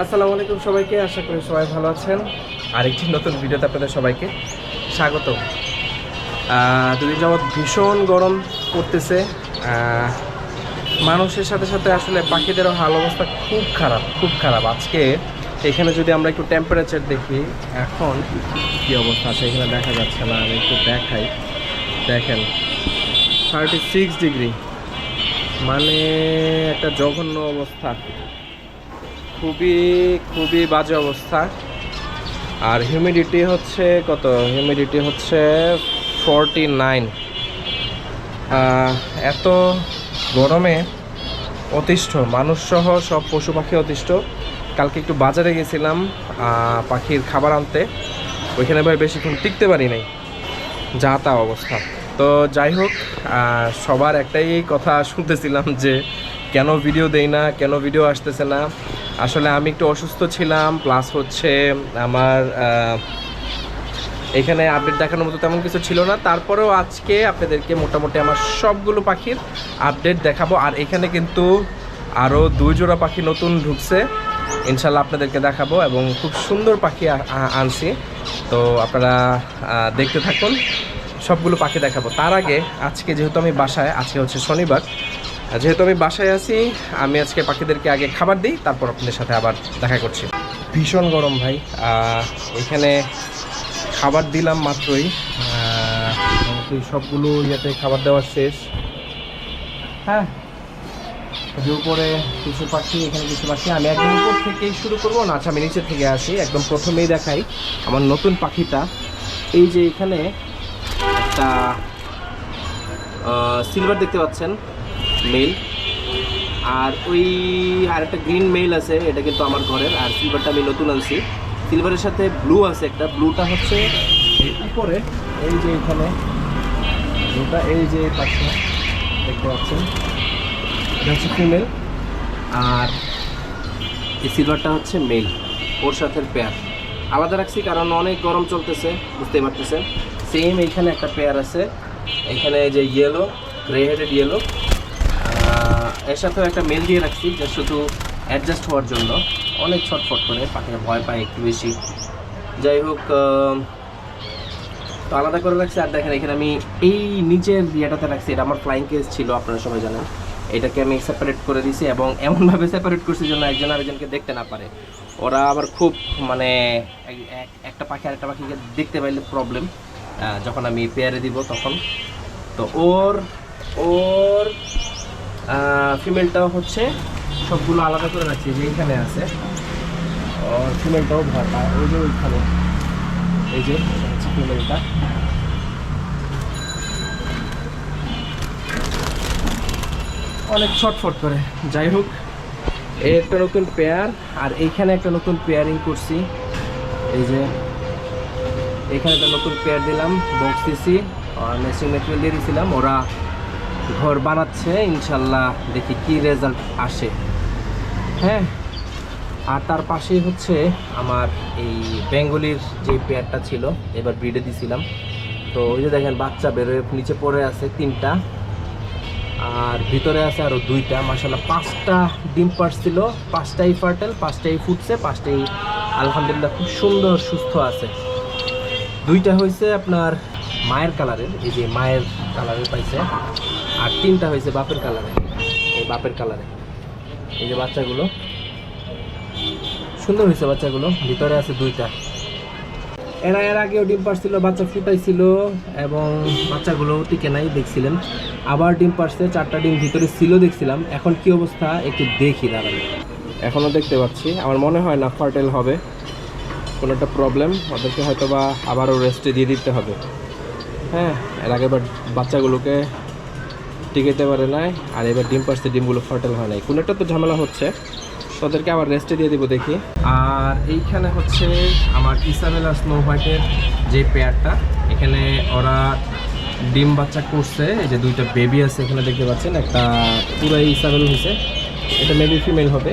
আসসালামু আলাইকুম সবাইকে, আশা করি সবাই ভালো আছেন। আরেকটি নতুন ভিডিওতে আপনাদের সবাইকে স্বাগত দুদিন যাবৎ ভীষণ গরম পড়তেছে। মানুষের সাথে সাথে আসলে পাখিদেরও হাল অবস্থা খুব খারাপ খুব খারাপ। আজকে এখানে যদি আমরা একটু টেম্পারেচার দেখি, এখন কী অবস্থা আছে এখানে দেখা যাচ্ছে না, আমি একটু দেখাই। দেখেন থার্টি সিক্স ডিগ্রি মানে একটা জঘন্য অবস্থা। খুবই খুবই বাজে অবস্থা। আর হিউমিডিটি হচ্ছে কত? হিউমিডিটি হচ্ছে ফর্টি নাইন এত গরমে অতিষ্ঠ। মানুষসহ সব পশু পাখি অতিষ্ঠ। কালকে একটু বাজারে গেছিলাম পাখির খাবার আনতে। ওইখানে ভাই বেশিক্ষণ টিকতে পারি নাই। যা তা অবস্থা। তো যাই হোক সবার একটাই কথা শুনতেছিলাম যে কেন ভিডিও দেই না, কেন ভিডিও আসতেছে না। আসলে আমি একটু অসুস্থ ছিলাম প্লাস হচ্ছে আমার এখানে আপডেট দেখানোর মতো তেমন কিছু ছিল না। তারপরেও আজকে আপনাদেরকে মোটামুটি আমার সবগুলো পাখির আপডেট দেখাবো। আর এখানে কিন্তু আরও দুই জোড়া পাখি নতুন ঢুকছে। ইনশাল্লাহ আপনাদেরকে দেখাবো এবং খুব সুন্দর পাখি আনছি। তো আপনারা দেখতে থাকুন, সবগুলো পাখি দেখাবো। তার আগে আজকে যেহেতু আমি বাসায়, আজকে হচ্ছে শনিবার। যেহেতু আমি বাসায় আছি, আমি আজকে পাখিদেরকে আগে খাবার দিই, তারপর আপনাদের সাথে আবার দেখা করছি। ভীষণ গরম ভাই। এখানে খাবার দিলাম মাত্রই। সবগুলো ইয়েতে খাবার দেওয়া শেষ। হ্যাঁ উপরে কিছু পাখি, এখানে কিছু পাখি। আমি একদম উপর থেকেই শুরু করব, না আচ্ছা আমি নিচে থেকে আসি, একদম প্রথমেই দেখাই আমার নতুন পাখিটা। এই যে এখানে একটা সিলভার দেখতে পাচ্ছেন। মেল আর ওই আর একটা গ্রিন মেল আছে, এটা কিন্তু আমার ঘরের, আর সিলভারটা আমি নতুন আনছি। সিলভারের সাথে ব্লু আছে একটা ব্লুটা হচ্ছে উপরে এই যে এখানে ব্লুটা এই যে পাশে, দেখতে পাচ্ছেন? এটা হচ্ছে ফিমেল আর এই সিলভারটা হচ্ছে মেল ওর সাথে পেয়ার আলাদা রাখছি কারণ অনেক গরম চলতেছে বুঝতে পারতেছেন। সেম এইখানে একটা পেয়ার আছে, এখানে যে ইয়েলো গ্রে হেডেড ইয়েলো এর সাথেও একটা মেল দিয়ে রাখছি যে শুধু অ্যাডজাস্ট হওয়ার জন্য অনেক ছটফট করে পাখিরা ভয় পায় একটু বেশি। যাই হোক তো আলাদা করে রাখছি। আর দেখেন, এখানে আমি এই নিচের ইয়েটাতে রাখছি। এটা আমার ফ্লাইং কেস ছিল, আপনারা সবাই জানেন। এটাকে আমি সেপারেট করে দিয়েছি এবং এমনভাবে সেপারেট করছি যেন একজন আরেকজনকে দেখতে না পারে। ওরা আবার খুব মানে এক- এক- একটা পাখি আরেকটা পাখিকে দেখতে পাইলে প্রবলেম যখন আমি পেয়ারে দিব তখন। তো ওর ওর ফিমেলটাও হচ্ছে সবগুলো আলাদা করে রাখছি যে এইখানে আছে। ফিমেলটাও পায় ওই যে ওইখানে। এই যে হচ্ছে ফিমেলটা অনেক ছটফট করে। যাই হোক এই একটা নতুন পেয়ার আর এইখানে একটা নতুন পেয়ারিং করছি। এই যে, এখানে একটা নতুন পেয়ার দিলাম বক্স দিছি, আর মেশিং মেটেরিয়াল দিয়ে দিয়েছিলাম ওরা ঘর বানাচ্ছে, ইনশাল্লাহ দেখি কি রেজাল্ট আসে। হ্যাঁ আর তার পাশেই হচ্ছে আমার এই বেঙ্গলির যে পেয়ারটা ছিল, এবার ব্রিডে দিছিলাম। তো ওই যে দেখেন, বাচ্চা বেরোয় নিচে পড়ে আছে তিনটা, আর ভিতরে আছে আরও দুইটা। মাসাল্লাহ পাঁচটা ডিম পারছিল পাঁচটাই ফার্টেল পাঁচটাই ফুটছে, পাঁচটাই আলহামদুলিল্লাহ খুব সুন্দর, সুস্থ আছে। দুইটা হয়েছে আপনার মায়ের কালারের এই যে মায়ের কালারের পাইছে। আর তিনটা হয়েছে বাপের কালারে এই বাপের কালারে এই যে বাচ্চাগুলো। সুন্দর হয়েছে বাচ্চাগুলো। ভিতরে আছে দুইটা। এরা এর আগেও ডিম পারছিল বাচ্চা ফুটাইছিল এবং বাচ্চাগুলো টিকে নাই দেখছিলেন। আবার ডিম পারছে চারটা ডিম ভিতরে ছিল দেখছিলাম। এখন কি অবস্থা একটু দেখি দাঁড়ান। এখনও দেখতে পাচ্ছি। আমার মনে হয় না ফার্টেল হবে। কোনো একটা প্রবলেম ওদেরকে হয়তো বা আবারও রেস্টে দিয়ে দিতে হবে। হ্যাঁ এর আগে বাচ্চাগুলোকে টিকেতে পারে নাই, আর এবার ডিম পারছে, ডিমগুলো ফার্টেল হয় নাই। কোনো একটা তো ঝামেলা হচ্ছে। তো ওদেরকে আবার রেস্টে দিয়ে দিব দেখি। আর এইখানে হচ্ছে আমার ইসাবেল আর স্নো হোয়াইটের যে পেয়ারটা এখানে ওরা ডিম বাচ্চা করছে। এই যে দুইটা বেবি আছে এখানে দেখতে পাচ্ছেন, একটা পুরাই ইসাবেল হয়েছে, এটা মেবি ফিমেল হবে।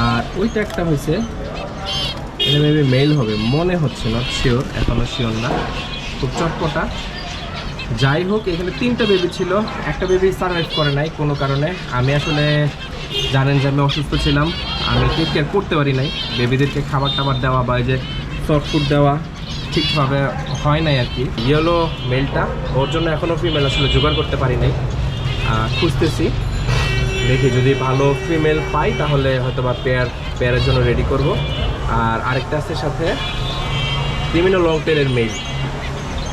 আর ওইটা একটা হয়েছে, এটা মেবি মেল হবে, মনে হচ্ছে না শিওর এখনও শিওর না। খুব চটপটা। যাই হোক, এখানে তিনটা বেবি ছিল। একটা বেবি সার্ভাইভ করে নাই কোনো কারণে। আমি আসলে জানেন যে আমি অসুস্থ ছিলাম। আমি টেক কেয়ার করতে পারি নাই। বেবিদেরকে খাবার টাবার দেওয়া বা যে সফট ফুড দেওয়া ঠিকভাবে হয় নাই আর কি। ইয়েলো মেলটা ওর জন্য এখনও ফিমেল আসলে জোগাড় করতে পারি নাই। খুঁজতেছি। দেখি যদি ভালো ফিমেল পাই, তাহলে হয়তো বা পেয়ার পেয়ারের জন্য রেডি করব। আর আরেকটা আছে সাথে ক্রিমিনো লং টেলের মেল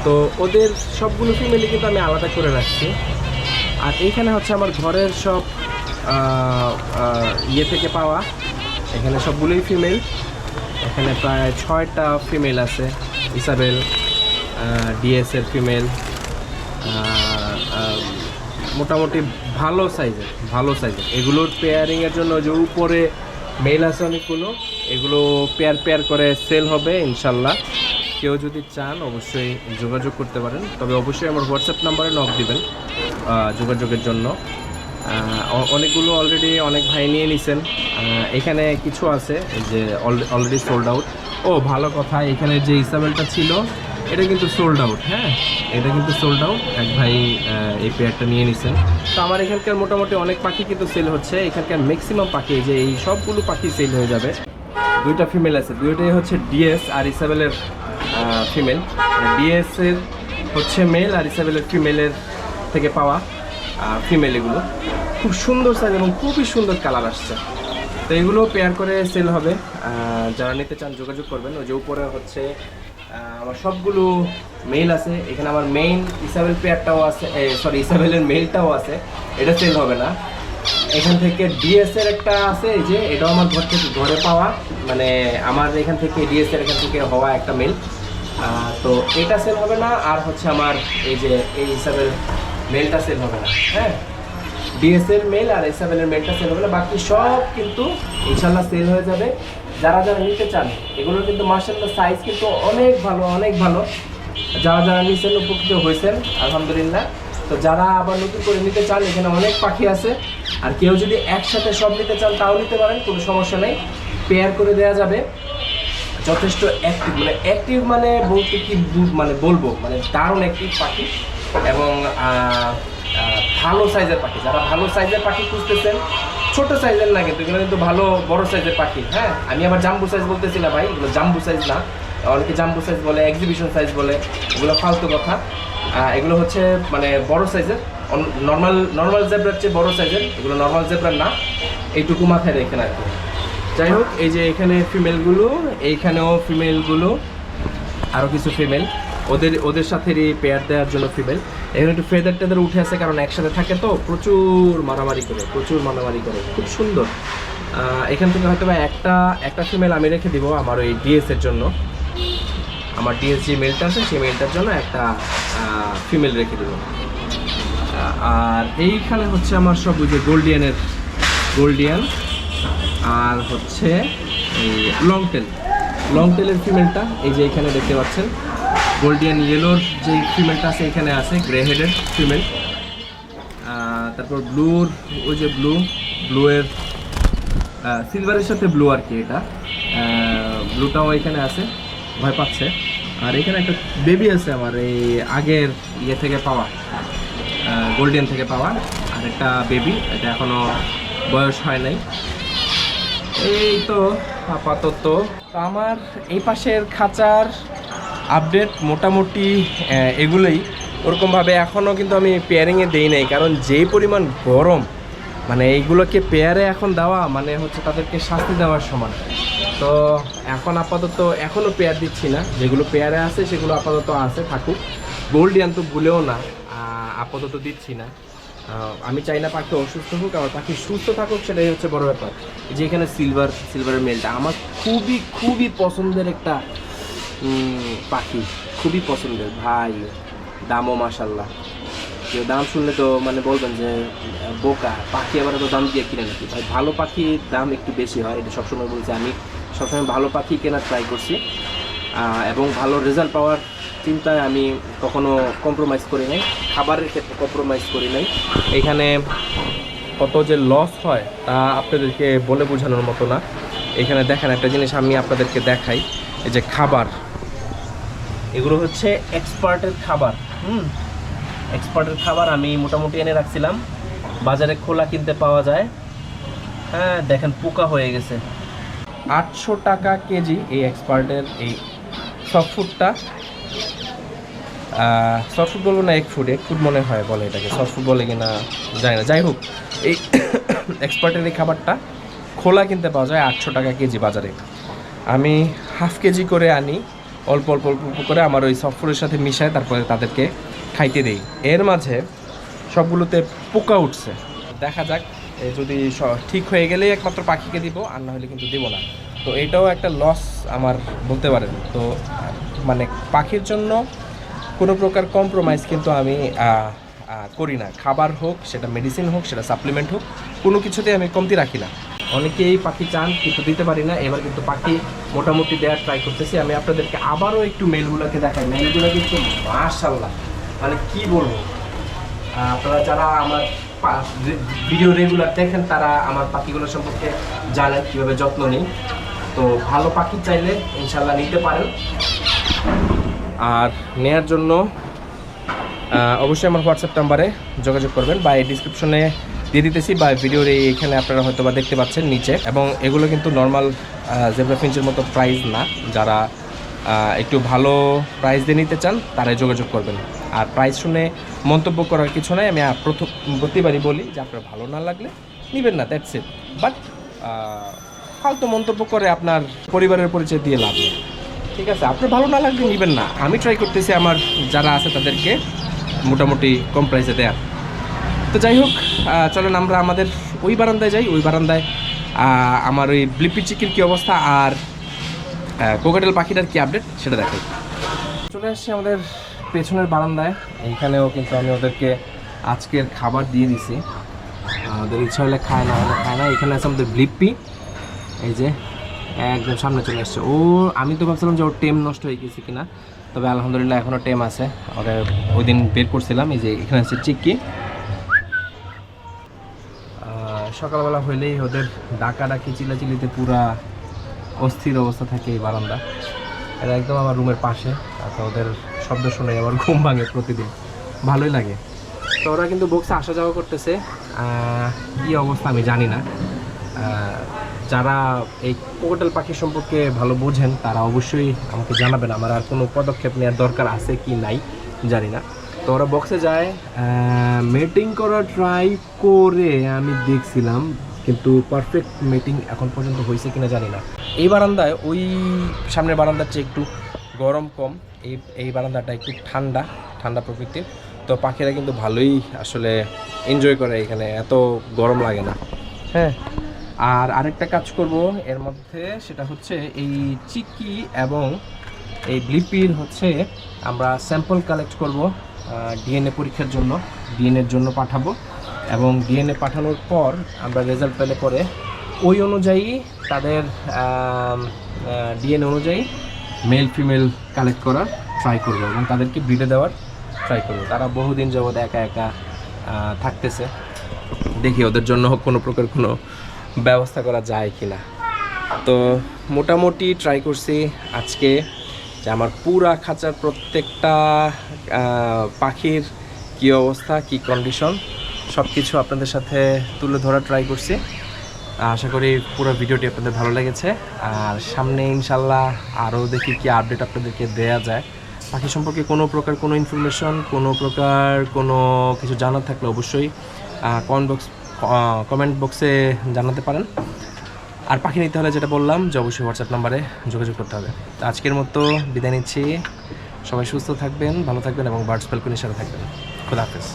তো ওদের সবগুলো ফিমেলই কিন্তু আমি আলাদা করে রাখছি। আর এইখানে হচ্ছে আমার ঘরের সব ইয়ে থেকে পাওয়া, এখানে সবগুলোই ফিমেল এখানে প্রায় ছয়টা ফিমেল আছে, ইসাবেল ডিএসের ফিমেল মোটামুটি ভালো সাইজের ভালো সাইজের এগুলোর পেয়ারিংয়ের জন্য যে উপরে মেল আছে অনেকগুলো, এগুলো পেয়ার পেয়ার করে সেল হবে, ইনশাল্লাহ। কেউ যদি চান, অবশ্যই যোগাযোগ করতে পারেন। তবে অবশ্যই আমার হোয়াটসঅ্যাপ নাম্বারে নক দিবেন যোগাযোগের জন্য। অনেকগুলো অলরেডি অনেক ভাই নিয়ে নিছেন। এখানে কিছু আছে যে অলরেডি সোল্ড আউট ও, ভালো কথা, এখানে যে ইসাবেলটা ছিল, এটা কিন্তু সোল্ড আউট হ্যাঁ? এটা কিন্তু সোল্ড আউট এক ভাই এই পেয়ারটা নিয়ে নিছেন। তো আমার এখানকার মোটামুটি অনেক পাখি কিন্তু সেল হচ্ছে। এখানকার ম্যাক্সিমাম পাখি যে এই সবগুলো পাখি সেল হয়ে যাবে। দুইটা ফিমেল আছে, দুইটাই হচ্ছে ডিএস আর ইসাবেলের ফিমেল ডিএস এর হচ্ছে মেল আর ইসাবেলের ফিমেলের থেকে পাওয়া ফিমেল এগুলো। খুব সুন্দর সাইজ এবং খুবই সুন্দর কালার আসছে। তো এগুলো পেয়ার করে সেল হবে। যারা নিতে চান যোগাযোগ করবেন। ওই যে উপরে হচ্ছে আমার সবগুলো মেল আছে। এখানে আমার মেইন ইসাবেল পেয়ারটাও আছে সরি ইসাবেলের মেলটাও আছে। এটা সেল হবে না। এখান থেকে ডিএস এর একটা আছে, এই যে এটাও আমার ঘর থেকে ঘরে পাওয়া। মানে আমার এখান থেকে ডিএস এর এখান থেকে হওয়া একটা মেল তো এটা সেল হবে না, আর হচ্ছে আমার এই যে এই হিসাবের মেলটা সেল হবে না হ্যাঁ? ডিএসএল মেল আর এসএমএল এর মেলটা সেল হবে না, বাকি সব কিন্তু ইনশাল্লাহ সেল হয়ে যাবে। যারা যারা নিতে চান, এগুলোর কিন্তু মার্শাল্লাহ সাইজ কিন্তু অনেক ভালো অনেক ভালো। যারা যারা নিছেন, উপকৃত হয়েছেন, আলহামদুলিল্লাহ। তো যারা আবার নতুন করে নিতে চান, এখানে অনেক পাখি আছে। আর কেউ যদি একসাথে সব নিতে চান, তাও নিতে পারেন, কোনো সমস্যা নেই। পেয়ার করে দেওয়া যাবে। যথেষ্ট অ্যাক্টিভ মানে অ্যাক্টিভ মানে বলতে কি মানে বলব মানে দারুণ অ্যাক্টিভ পাখি এবং ভালো সাইজের পাখি। যারা ভালো সাইজের পাখি খুঁজতেছেন, ছোট সাইজের না কিন্তু, এগুলো কিন্তু ভালো, বড় সাইজের পাখি হ্যাঁ? আমি আবার জাম্বু সাইজ বলতেছি না ভাই, এগুলো জাম্বু সাইজ না। অনেকে জাম্বু সাইজ বলে এক্সিবিশন সাইজ বলে, এগুলো ফালতু কথা। এগুলো হচ্ছে মানে বড় সাইজের। নর্মাল নর্মাল জেব্রার চেয়ে বড় সাইজের। এগুলো নর্মাল জেব্রার না। এইটুকু মাথায় রেখে আর কি। যাই হোক, এই যে এখানে ফিমেলগুলো এইখানেও ফিমেলগুলো আরও কিছু ফিমেল ওদের ওদের সাথে পেয়ার দেওয়ার জন্য ফিমেল এখানে একটু ফেদার টেদার উঠে আছে কারণ একসাথে থাকে তো, প্রচুর মারামারি করে, প্রচুর মারামারি করে, খুব সুন্দর। এখান থেকে হয়তো বা একটা একটা ফিমেল আমি রেখে দিব আমার ওই ডিএসের জন্য। আমার ডিএস যে মেলটা আছে, সেই মেলটার জন্য একটা ফিমেল রেখে দেবো। আর এইখানে হচ্ছে আমার সব ওই যে গোল্ডিয়ানের গোল্ডিয়ান আর হচ্ছে এই লং টেল লং টেলের ফিমেলটা এই যে এখানে দেখতে পাচ্ছেন। গোল্ডিয়ান ইয়েলোর যে ফিমেলটা আছে, এখানে আছে গ্রে হেডের ফিমেল তারপর ব্লুর ওই যে ব্লু ব্লুয়ের সিলভারের সাথে ব্লু আর কি এটা। ব্লুটাও এখানে আছে। ভয় পাচ্ছে। আর এখানে একটা বেবি আছে আমার, এই আগের ইয়ে থেকে পাওয়া গোল্ডেন থেকে পাওয়া আর একটা বেবি এটা এখনও বয়স হয় নাই। এই তো আপাতত। আমার এই পাশের খাঁচার আপডেট মোটামুটি এগুলোই। ওরকমভাবে এখনও কিন্তু আমি পেয়ারিংয়ে দেই নাই, কারণ যেই পরিমাণ গরম মানে এইগুলোকে পেয়ারে এখন দেওয়া মানে হচ্ছে তাদেরকে শাস্তি দেওয়ার সমান। তো এখন আপাতত এখনও পেয়ার দিচ্ছি না। যেগুলো পেয়ারে আছে, সেগুলো আপাতত আছে, থাকুক। গোল্ডিয়ান তো ভুলেও না আপাতত দিচ্ছি না। আমি চাই না পাখি অসুস্থ হোক আমার পাখি সুস্থ থাকুক, সেটাই হচ্ছে বড় ব্যাপার। যে এখানে সিলভার সিলভারের মেলটা আমার খুবই খুবই পছন্দের একটা পাখি। খুবই পছন্দের, ভাই, দামও মাসাল্লাহ কেউ দাম শুনলে তো মানে বলবেন যে, বোকা, পাখি আবার তো দাম দিয়ে কিনে নাকি? ভাই, ভালো পাখির দাম একটু বেশি হয়, এটা সবসময় বলছি আমি। সবসময় ভালো পাখি কেনার ট্রাই করছি। এবং ভালো রেজাল্ট পাওয়ার চিন্তায় আমি কখনো কম্প্রোমাইজ করি নাই। খাবারের ক্ষেত্রে কম্প্রোমাইজ করি নাই। এখানে কত যে লস হয় তা আপনাদেরকে বলে বোঝানোর মতো না। এখানে দেখেন একটা জিনিস আমি আপনাদেরকে দেখাই, এই যে খাবার। এগুলো হচ্ছে এক্সপার্টের খাবার, হুম? এক্সপার্টের খাবার আমি মোটামুটি এনে রাখছিলাম। বাজারে খোলা কিনতে পাওয়া যায়। হ্যাঁ দেখেন পোকা হয়ে গেছে। আটশো টাকা কেজি এই এক্সপার্টের এই সফট ফুডটা সফট ফুড বলব না এক ফুড এক ফুড মনে হয় বলে এটাকে। সফট ফুড বলে কিনা জানি না। যাই হোক, এই এক্সপার্টের এই খাবারটা খোলা কিনতে পাওয়া যায় আটশো টাকা কেজি বাজারে। আমি হাফ কেজি করে আনি, অল্প অল্প অল্প করে আমার ওই সফট ফুডের সাথে মিশায় তারপরে তাদেরকে খাইতে দেই। এর মাঝে সবগুলোতে পোকা উঠছে। দেখা যাক যদি ঠিক হয়ে গেলেই একমাত্র পাখিকে দিব, আর না হলে কিন্তু দিব না। তো এটাও একটা লস আমার বলতে পারেন। তো মানে পাখির জন্য কোনো প্রকার কম্প্রোমাইজ কিন্তু আমি করি না। খাবার হোক, সেটা মেডিসিন হোক, সেটা সাপ্লিমেন্ট হোক, কোনো কিছুতেই আমি কমতি রাখি না। অনেকেই পাখি চান, কিন্তু দিতে পারি না। এবার কিন্তু পাখি মোটামুটি দেওয়ার ট্রাই করতেছি। আমি আপনাদেরকে আবারও একটু মেলগুলোকে দেখাই। মেলগুলো কিন্তু মাশাল্লাহ মানে কি বলব? আপনারা যারা আমার ভিডিও রেগুলার দেখেন, তারা আমার পাখিগুলো সম্পর্কে জানেন কীভাবে যত্ন নিই। তো ভালো পাখি চাইলে ইনশাল্লাহ নিতে পারেন। আর নেয়ার জন্য অবশ্যই আমার হোয়াটসঅ্যাপ নাম্বারে যোগাযোগ করবেন। বা এই ডিসক্রিপশনে দিয়ে দিতেছি, বা ভিডিওর এই এখানে আপনারা হয়তো বা দেখতে পাচ্ছেন নিচে। এবং এগুলো কিন্তু নর্মাল জেব্রা ফিঞ্চের মতো প্রাইস না। যারা একটু ভালো প্রাইস দিয়ে নিতে চান, তারাই যোগাযোগ করবেন। আর প্রাইস শুনে মন্তব্য করার কিছু নাই। আমি প্রথম প্রতিবারই বলি যে আপনার ভালো না লাগলে নেবেন না দ্যাটস ইট বাট ফালতু মন্তব্য করে আপনার পরিবারের পরিচয় দিয়ে লাভ ঠিক আছে, আপনার ভালো না লাগলে নেবেন না। আমি ট্রাই করতেছি আমার যারা আছে তাদেরকে মোটামুটি কম প্রাইসে দেয়ার। তো যাই হোক চলেন আমরা আমাদের ওই বারান্দায় যাই। ওই বারান্দায় আমার ওই ব্লিপি চিকির কী অবস্থা আর কোকাটেল পাখিটার কি আপডেট সেটা দেখাই। চলে আসছি আমাদের পেছনের বারান্দায়। এইখানেও কিন্তু আমি ওদেরকে আজকের খাবার দিয়ে দিছি। ওদের ইচ্ছা হলে খায়, না হলে খায় না। এখানে আছে আমাদের ব্লিপি এই যে, একদম সামনে চলে আসছে। ও, আমি তো ভাবছিলাম যে ওর টেম নষ্ট হয়ে গেছে কিনা। তবে আলহামদুলিল্লাহ এখনও টেম আছে। ওকে ওই দিন বের করছিলাম। এই যে, এখানে আছে চিক্কি। সকালবেলা হইলেই ওদের ডাকা ডাকি চিলাচিলিতে পুরা অস্থির অবস্থা থাকে এই বারান্দা। এটা একদম আমার রুমের পাশে। তো ওদের শব্দ শুনে আমার ঘুম ভাঙে প্রতিদিন। ভালোই লাগে। তো ওরা কিন্তু বক্সে আসা যাওয়া করতেছে। কী অবস্থা আমি জানি না। যারা এই কোকটাল পাখি সম্পর্কে ভালো বোঝেন, তারা অবশ্যই আমাকে জানাবেন। আমার আর কোনো পদক্ষেপ নেওয়ার দরকার আছে কি নাই, জানি না। তো ওরা বক্সে যায় মেটিং করা ট্রাই করে আমি দেখছিলাম, কিন্তু পারফেক্ট মিটিং এখন পর্যন্ত হয়েছে কিনা জানি না। এই বারান্দায়, ওই সামনের বারান্দার চেয়ে একটু গরম কম। এই এই বারান্দাটা একটু ঠান্ডা ঠান্ডা প্রকৃতির। তো পাখিরা কিন্তু ভালোই আসলে এনজয় করে এখানে এত গরম লাগে না। হ্যাঁ। আর আরেকটা কাজ করব এর মধ্যে সেটা হচ্ছে এই চিকি এবং এই ব্লিপির হচ্ছে আমরা স্যাম্পল কালেক্ট করব ডিএনএ পরীক্ষার জন্য ডিএনএর জন্য পাঠাবো। এবং ডিএনএ পাঠানোর পর আমরা রেজাল্ট পেলে পরে ওই অনুযায়ী তাদের ডিএনএ অনুযায়ী মেল ফিমেল কালেক্ট করার ট্রাই করব এবং তাদেরকে ব্রিডে দেওয়ার ট্রাই করব। তারা বহুদিন যাবৎ একা একা থাকতেছে। দেখি ওদের জন্য কোনো প্রকার কোনো ব্যবস্থা করা যায় কি না তো মোটামুটি ট্রাই করছি আজকে যে আমার পুরা খাঁচার প্রত্যেকটা পাখির কী অবস্থা, কী কন্ডিশন সব কিছু আপনাদের সাথে তুলে ধরার ট্রাই করছি। আশা করি পুরো ভিডিওটি আপনাদের ভালো লেগেছে। আর সামনে ইনশাল্লাহ আরও দেখি কি আপডেট আপনাদেরকে দেয়া যায়। পাখি সম্পর্কে কোনো প্রকার কোনো ইনফরমেশন কোনো প্রকার কোনো কিছু জানার থাকলে অবশ্যই কমেন্ট বক্স কমেন্ট বক্সে জানাতে পারেন। আর পাখি নিতে হলে যেটা বললাম যে অবশ্যই হোয়াটসঅ্যাপ নাম্বারে যোগাযোগ করতে হবে। আজকের মতো বিদায় নিচ্ছি। সবাই সুস্থ থাকবেন, ভালো থাকবেন এবং বার্ডস ব্যালকনির সাথে থাকবেন। খুদা হাফেজ।